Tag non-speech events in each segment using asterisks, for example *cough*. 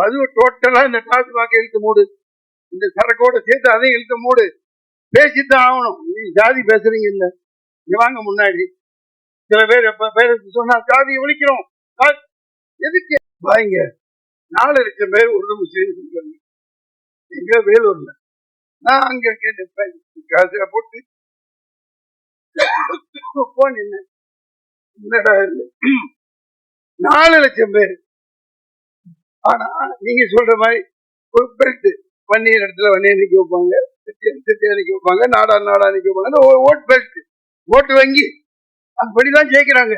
மதுவை டோட்டலா இந்த டாஸ்மாக இழுத்து மூடு. இந்த சரக்கோட சேர்த்து அதையும் இழுத்து மூடு. பேசித்தான் ஆகணும். நீ ஜாதி பேசுறீங்க இல்ல. நீ வாங்க முன்னாடி. சில பேர் எப்ப பேர் சொன்னா ஜாதி ஒழிக்கிறோம். எதுக்கு? வாங்க. நாலு லட்சம் பேர் உருது முஸ்லீம் எங்க? வேலூர்ல. நான் அங்க கேட்டேன் காசுல போட்டு. போன் என்ன என்னடா நாலு லட்சம் பேர். ஆனா நீங்க சொல்ற மாதிரி ஒரு பெல்ட் வன்னியர் இடத்துல வன்னியர் நிக்க வைப்பாங்க செட்டியார் நிக்க வைப்பாங்க நாடா நாடா நிக்க வைப்பாங்க. ஓ- ஓட் பெல்ட் ஓட்டு வங்கி. அப்படிதான் ஜெயிக்கிறாங்க.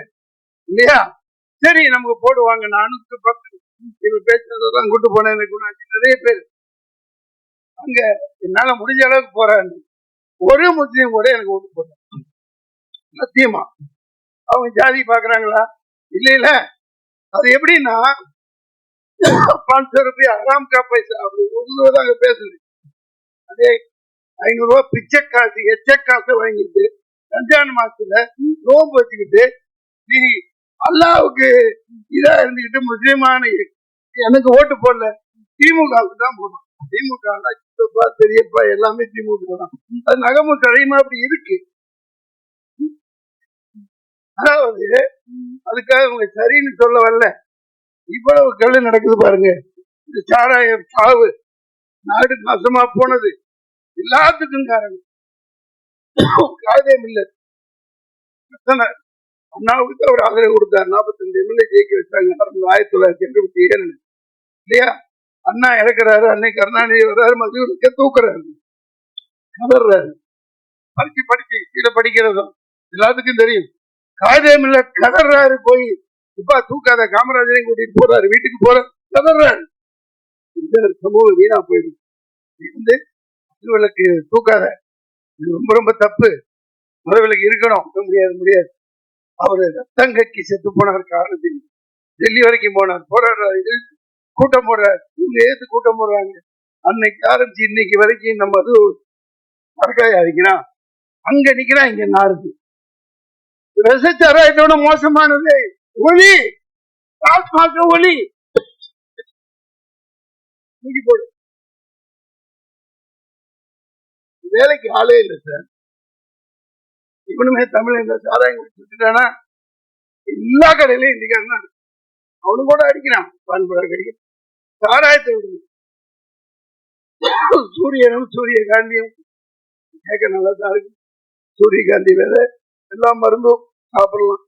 இல்லையா? சரி நமக்கு போடுவாங்க நானூத்தி பத்து இவங்க பேசுனதெல்லாம் கூட்டு போனேன் நிறைய பேர். அங்க என்னால முடிஞ்ச அளவுக்கு போறாங்க. ஒரு முஸ்லீம் கூட எனக்கு ஓட்டு போட்டேன் சத்தியமா. அவங்க ஜாதி பாக்குறாங்களா? இல்ல இல்ல. அது எப்படின்னா பாஞ்சு ரூபாய் அராம் கா பைசா அப்படி உருதுல அங்க பேசுது. அதே ஐநூறு ரூபாய் பிச்சை காசு எச்ச காசு வாங்கிட்டு ரம்ஜான் மாசத்துல நோம்பு வச்சுக்கிட்டு நீ அல்லாவுக்கு இதா இருந்துகிட்டு முஸ்லீமான எனக்கு ஓட்டு போடல. திமுகவுக்கு தான் போனோம். திமுக சித்தப்பா பெரியப்பா எல்லாமே திமுக தான். அது நகமும் தடையுமா அப்படி இருக்கு. அதாவது அதுக்காக உங்க சரின்னு சொல்ல வரல. இவ்வளவு கல் நடக்குது பாருங்க. இந்த சாராயம் சாவு நாடு நாசமா போனது. எல்லாத்துக்கும் காரணம். காதே இல்லை. அண்ணாவுக்கு அவர் ஆதரவு கொடுத்தார். நாற்பத்தஞ்சு எம்எல்ஏ ஜெயிக்க வச்சாங்க. நடந்தது ஆயிரத்தி தொள்ளாயிரத்தி எண்பத்தி ஏழு. இல்லையா? அண்ணா இறக்குறாரு. அன்னை கருணாநிதி வர்றாரு. மதியூருக்கு தூக்குறாரு. கதறாரு படிச்சு படிச்சு கீழே படிக்கிறதும் எல்லாத்துக்கும் தெரியும். காதேமில்ல கதறாரு போய். இப்பா தூக்காத காமராஜரையும் கூட்டிட்டு போறாரு வீட்டுக்கு போற கதறாரு இந்த சமூக வீணா போயிடும். இது தூக்காத. இது ரொம்ப ரொம்ப தப்பு. மதுவிலக்கு இருக்கணும். முடியாது முடியாது. அவரு ரத்தம் கக்கி செத்து போனார் காரணத்தில் டெல்லி வரைக்கும் போனார். போராடுறாரு. இது கூட்டம் போடுறாரு. இவங்க ஏத்து கூட்டம் போடுறாங்க. அன்னைக்கு ஆரம்பிச்சு இன்னைக்கு வரைக்கும் நம்ம அது மறக்காயா இருக்கிறான் அங்க நிக்கிறான் இங்க நாருது. ரசச்சாராயத்தோட மோசமானது. ஒளி! டாஸ்மாக ஒளி! தூக்கி போடு வேலைக்கு ஆளே இல்லை சார். இவனுமே தமிழ் இந்த சாராயம் சுட்டுட்டானா? எல்லா கடையிலையும் இன்னைக்கு அவனும் அவனு கூட அடிக்கிறான். பான்புரா கடிக்க. சாராயத்தை விடுங்க. சூரியனும் சூரியகாந்தியும். கேட்க நல்லா தான் இருக்கு. சூரியகாந்தி வேற. எல்லா மருந்தும் சாப்பிடலாம்.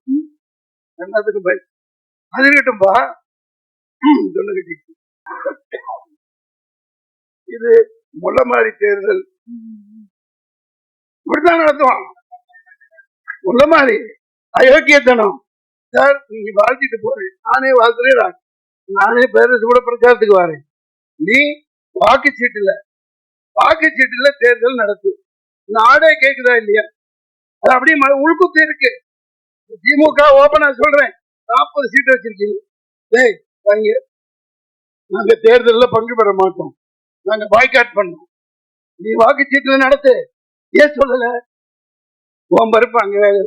என்னத்துக்கு பய அது இருக்கட்டும்பா. சொல்லு கட்டி இது முல்லை மாதிரி தேர்தல். இப்படித்தான் நடத்துவான். முல்லை மாதிரி அயோக்கியத்தனம் சார் நீங்க வாழ்த்திட்டு போறேன். நானே வாழ்த்துறேன். நானே பேரரசு கூட பிரச்சாரத்துக்கு வரேன். நீ வாக்குச்சீட்டுல வாக்குச்சீட்டுல தேர்தல் நடத்து. நாடே கேக்குதா இல்லையா? அது அப்படியே உள்குத்து இருக்கு. திமுக ஓபனா சொல்றேன். நாற்பது சீட் வச்சிருக்கீங்க. டேய் வாங்க. நாங்க தேர்தலில் பங்கு பெற மாட்டோம். நாங்க பாய்காட் பண்ணோம். நீ வாக்குச்சீட்டுல நடத்து. ஏன் சொல்லல? உன் பருப்பு அங்க வேலை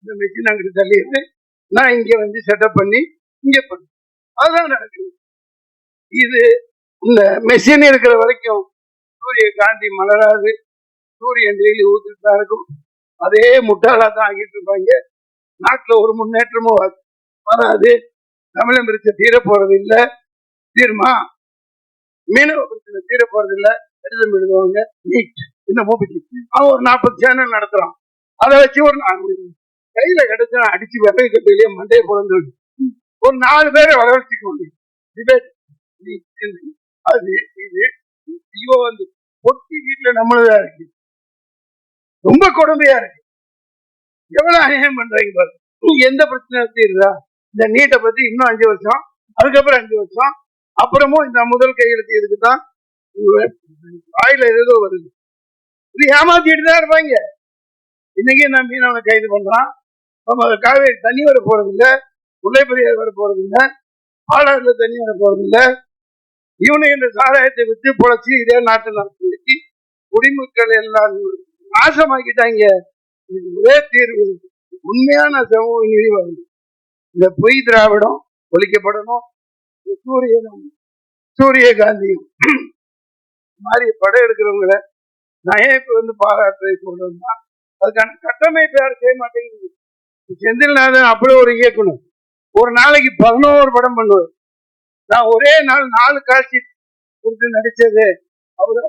இந்த மிஷின் அங்கிட்டு தள்ளிட்டு நான் இங்க வந்து செட்டப் பண்ணி இங்க பண்ண. அதுதான் நடக்குது. இது இந்த மெஷின் இருக்கிற வரைக்கும் சூரிய காந்தி மலராது. சூரியன் டெய்லி ஊத்துட்டு தான் இருக்கும். அதே முட்டாளா தான் ஆகிட்டு இருப்பாங்க. நாட்டுல ஒரு முன்னேற்றமும் வராது. தமிழன் பிரச்சனை தீர போறது தீர்மா? மீனவ பிரச்சனை தீர போறது கடிதம் எழுதுவாங்க. நீட். இந்த மூப்பிச்சு அவன் ஒரு நாற்பது சேனல் நடத்துறான். அதை வச்சு ஒரு நாலு கையில கிடைச்சா அடிச்சு விறகு கட்டையிலேயே மண்டையை பிறந்து ஒரு நாலு பேரை வரவழைச்சுக்கோங்க டிபேட். அது இது. இவ வந்து பொட்டி வீட்டுல நம்மளதா இருக்கு. ரொம்ப கொடுமையா இருக்கு. எவ்வளவு அநியாயம் பண்றீங்க பாரு. எந்த பிரச்சனை தீருதா இந்த நீட்டை பத்தி இன்னும் அஞ்சு வருஷம் அதுக்கப்புறம் அஞ்சு வருஷம் அப்புறமும் இந்த முதல் கையெழுத்து இதுக்கு தான் வாயில ஏதோ வருது. இது ஏமாத்திட்டு தான் இருப்பாங்க. இன்னைக்கு நான் மீனவனை கைது பண்றான். நம்ம காவேரி தண்ணி வர போறது இல்ல பெரியார் வர போறது இல்ல பாலாறுல தண்ணி வர போறது இல்ல. இவனு இந்த சாராயத்தை வித்து பொழைச்சி இதே நாட்டை நடத்தி குடிமக்கள் எல்லாம் நாசமாக்கிட்டாங்க. இதுக்கு ஒரே தீர்வு உண்மையான சமூக நீதி வரணும் இந்த பொய் திராவிடம் ஒழிக்கப்படணும். சூரியனும் சூரியகாந்தியும் மாதிரி படம் எடுக்கிறவங்கள நான் வந்து பாராட்டுரை சொல்றதுன்னா அதுக்கான கட்டமைப்பு யாரும் செய்ய மாட்டேங்குது. செந்தில்நாதன் அப்படி ஒரு இயக்குனர். ஒரு நாளைக்கு பதினோரு படம் பண்ணுவார். நான் ஒரே நாள் நாலு காட்சி கொடுத்து நடிச்சது அவரு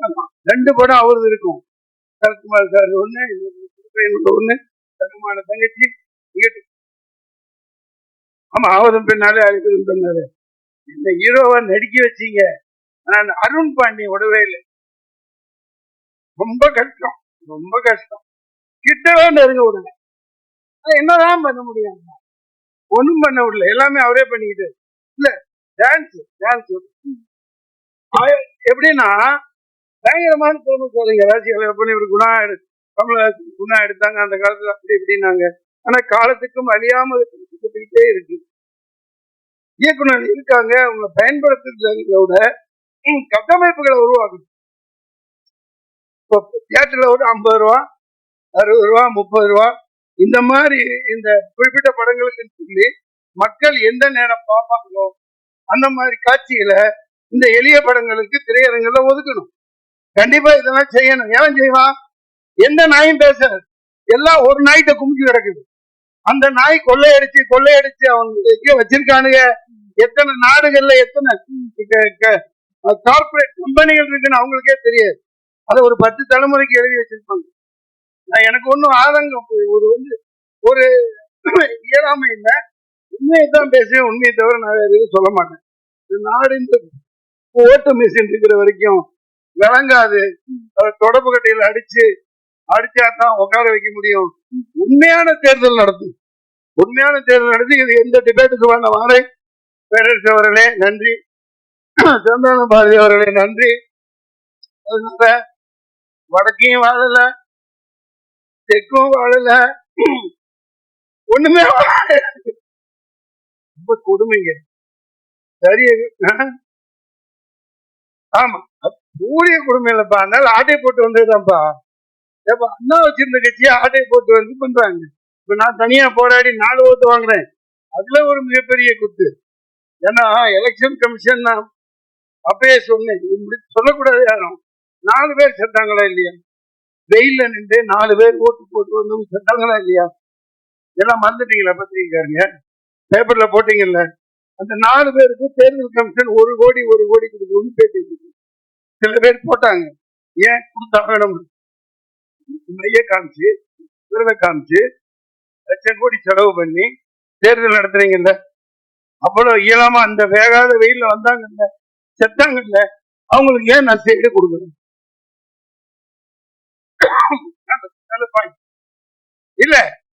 ரெண்டு படம் அவரது இருக்கும். சரத்குமார் சார் ஒன்று இன்னொரு ஒண்ணு சரத்குமார தங்கச்சி இங்கிட்டு ஆமா ஆவதம் பின்னாலே அழைப்பதும் பின்னாலே. இந்த ஹீரோவா நடிக்க வச்சீங்க. நான் அருண் பாண்டியன் விடவே இல்லை. ரொம்ப கஷ்டம் ரொம்ப கஷ்டம். கிட்டவே நெருங்க விடுங்க ஆனா என்னதான் பண்ண முடியும்? ஒண்ணும் பண்ண விடல. எல்லாமே அவரே பண்ணிக்கிட்டு. இல்ல டான்ஸ் டான்ஸ் எப்படின்னா பயங்கரமான தோணும் சொல்லுங்க ராசி பண்ணி இப்படி குணா எடு கமலஹாசன் எடுத்தாங்க. அந்த காலத்துல அப்படி இப்படின்னாங்க. ஆனா காலத்துக்கும் அழியாம சுத்திக்கிட்டே இருக்கு. இயக்குனர் இருக்காங்க. அவங்களை பயன்படுத்துறத கட்டமைப்புகளை உருவாக்கணும். இப்போ தியேட்டர்ல ஒரு ஐம்பது ரூபா அறுபது ரூபா முப்பது ரூபா இந்த மாதிரி இந்த குறிப்பிட்ட படங்களுக்கு சொல்லி மக்கள் எந்த நேரம் பார்ப்பாங்களோ அந்த மாதிரி காட்சிகளை இந்த எளிய படங்களுக்கு திரையரங்குல ஒதுக்கணும். கண்டிப்பா இதெல்லாம் செய்யணும். ஏன் செய்வான்? எந்த நாயும் பேச எல்லாம் ஒரு நாய்கிட்ட குமிச்சு கிடக்குது. அந்த நாய் கொள்ளையடிச்சு கொள்ளையடிச்சு அவங்க வச்சிருக்கானுங்க. எத்தனை நாடுகள்ல எத்தனை கார்பரேட் கம்பெனிகள் இருக்குன்னு அவங்களுக்கே தெரியாது. அதை ஒரு பத்து தலைமுறைக்கு எழுதி வச்சிருப்பாங்க. நான் எனக்கு ஒன்றும் ஆதங்கம் ஒரு வந்து ஒரு இயலாமை இல்லை. உண்மையை தான் பேசுவேன் உண்மையை தவிர நான் வேற எதுவும் சொல்ல மாட்டேன். நாடு இந்த ஓட்டு மிஷின் இருக்கிற வரைக்கும் விளங்காது. அதை தொடப்பு கட்டையில் அடிச்சு அடிச்சா தான் உட்கார வைக்க முடியும். உண்மையான தேர்தல் நடத்தும் உண்மையான தேர்தல் நடத்தி இது எந்த டிபேட்டுக்கு வேண்ட வாரேன் பேரரசு அவர்களே நன்றி. சந்தான பாரதி அவர்களே நன்றி. அதனால வடக்கையும் வாழல தெற்கும் வாழல. ஒண்ணுமே ரொம்ப கொடுமைங்க. சரி ஆமா. அது ஊழிய கொடுமை இல்லப்பா அதனால ஆட்டை போட்டு வந்ததுதான்ப்பா. அண்ணா வச்சிருந்த கட்சியை ஆட்டை போட்டு வந்து பண்றாங்க. இப்ப நான் தனியா போராடி நாலு ஓட்டு வாங்குறேன். அதுல ஒரு மிகப்பெரிய குத்து. ஏன்னா எலெக்ஷன் கமிஷன் நான் அப்பயே சொன்னேன் சொல்லக்கூடாது யாரும். நாலு பேர் செத்தாங்களா இல்லையா? வெயில்ல நின்று நாலு பேர் ஓட்டு போட்டு வந்தவங்க செத்தாங்களா இல்லையா? எல்லாம் மறந்துட்டீங்களா பத்திரிக்காருங்க பேப்பர்ல போட்டீங்கல்ல? அந்த நாலு பேருக்கு தேர்தல் கமிஷன் ஒரு கோடி ஒரு கோடி கொடுக்கணும்னு பேட்டி சில பேர் போட்டாங்க. ஏன் கொடுத்தா மைய காமிச்சு விரத காமிச்சு லட்சம் கோடி செலவு பண்ணி தேர்தல் நடத்துறீங்கல்ல? அவ்வளவு இயலாம அந்த வேகாத வெயில்ல வந்தாங்கல்ல செத்தாங்கல்ல அவங்களுக்கு ஏன் நான் செய்து கொடுக்குறேன் இல்ல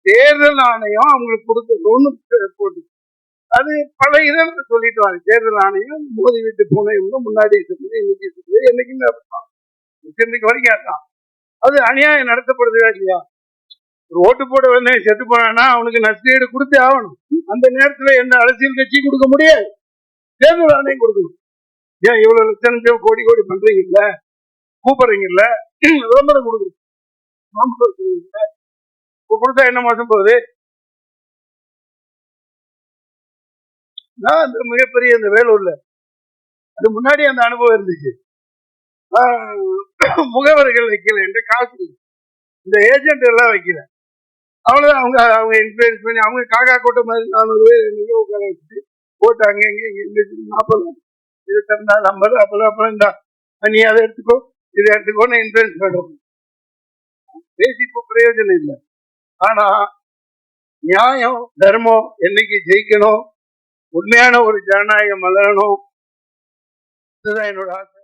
தேர்தல் ஆணையம் அவங்களுக்கு கொடுக்கணும்னு போட்டு. அது பல இதில் சொல்லிட்டு வாங்க தேர்தல் ஆணையம் மோதி விட்டு போன இவங்க முன்னாடி சொல்லுது இன்னைக்கு என்னைக்குமே அப்படிதான் இன்னைக்கு வரைக்கும் அதான். அது அநியாயம் நடத்தப்படுதா இல்லையா? ஒரு ஓட்டு போட உடனே செத்து போனா அவனுக்கு நஷ்டஈடு கொடுத்தே ஆகணும். அந்த நேரத்துல என்ன அரசியல் கட்சி கொடுக்க முடியாது. தேர்தல் ஆணையம் கொடுக்கணும். ஏன் இவ்வளவு லட்சம் லட்சம் கோடி கோடி பண்றீங்கல்ல? கூப்பிடுறீங்கல்ல? விளம்பரம் கொடுக்குறீங்க விளம்பரம் இப்ப கொடுத்தா என்ன மாசம் போகுது? நான் அந்த மிகப்பெரிய அந்த வேலூர்ல. அது முன்னாடி அந்த அனுபவம் இருந்துச்சு. ஆஹ் *laughs* முகவர்கள் வைக்கல என்று காசு இந்த ஏஜென்ட் எல்லாம் வைக்கல. அவ்வளவுதான். அவங்க அவங்க இன்ஃபுளுன்ஸ் பண்ணி அவங்க காக்கா கூட்டம் மாதிரி நானூறு பேர் எங்கேயோ உட்கார வச்சுட்டு போட்டு அங்க இங்க இங்க நாற்பது இது தந்தா நம்பர் அப்பதான் அப்புறம் இந்தா. நீ அதை எடுத்துக்கோ இதை எடுத்துக்கோன்னு இன்ஃபுளுன்ஸ் பண்ணுவோம் பேசி இப்போ பிரயோஜனம் இல்லை. ஆனா நியாயம் தர்மம் என்னைக்கு ஜெயிக்கணும் உண்மையான ஒரு ஜனநாயகம் மலரணும் இதுதான் என்னோட ஆசை.